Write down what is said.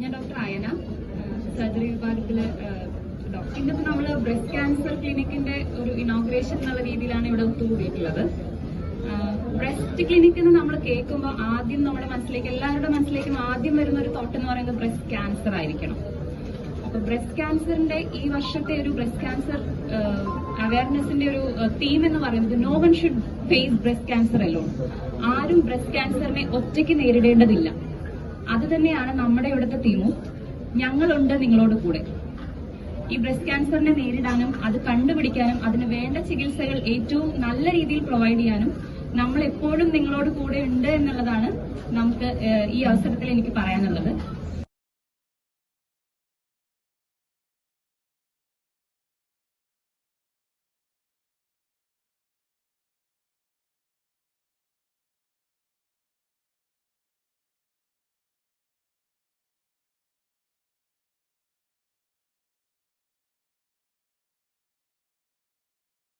ഞാൻ doctor Ayana surgery വിഭാഗത്തിൽ doctor. ഇന്നത്തെ നമ്മൾ ബ്രസ്റ്റ് ക്യാൻസർ ക്ലിനിക്കിന്റെ ഒരു ഇനോഗ്രേഷൻ എന്നുള്ള രീതിയിലാണ് ഇവിടെ ഒത്തുകൂടിയിട്ടുള്ളത്. ബ്രസ്റ്റ് ക്ലിനിക് എന്ന് നമ്മൾ കേൾക്കുമ്പോൾ ആദ്യം നമ്മുടെ മനസ്സിലേക്ക് എല്ലാവരുടെ മനസ്സിലേക്കും ആദ്യം വരുന്ന ഒരു തോട്ട് എന്ന് പറയുന്നത് ബ്രസ്റ്റ് ക്യാൻസർ ആയിരിക്കണം. അപ്പൊ ബ്രസ്റ്റ് ക്യാൻസറിന്റെ ഈ വർഷത്തെ ഒരു ബ്രസ്റ്റ് ക്യാൻസർ അവയർനെസിന്റെ ഒരു തീം എന്ന് പറയുന്നത് no one should face breast cancer അല്ലോ ആരും ബ്രസ്റ്റ് ക്യാൻസറിനെ ഒറ്റയ്ക്ക് നേരിടേണ്ടതില്ല. അത് തന്നെയാണ് നമ്മുടെ ഇവിടുത്തെ ടീമും. ഞങ്ങളുണ്ട് നിങ്ങളോട് കൂടെ. ഈ ബ്രസ്റ്റ് ക്യാൻസറിനെ നേരിടാനും അത് കണ്ടുപിടിക്കാനും അതിന് വേണ്ട ചികിത്സകൾ ഏറ്റവും നല്ല രീതിയിൽ പ്രൊവൈഡ് ചെയ്യാനും നമ്മൾ എപ്പോഴും നിങ്ങളോട് കൂടെ ഉണ്ട് എന്നുള്ളതാണ് നമുക്ക് ഈ അവസരത്തിൽ എനിക്ക് പറയാനുള്ളത്.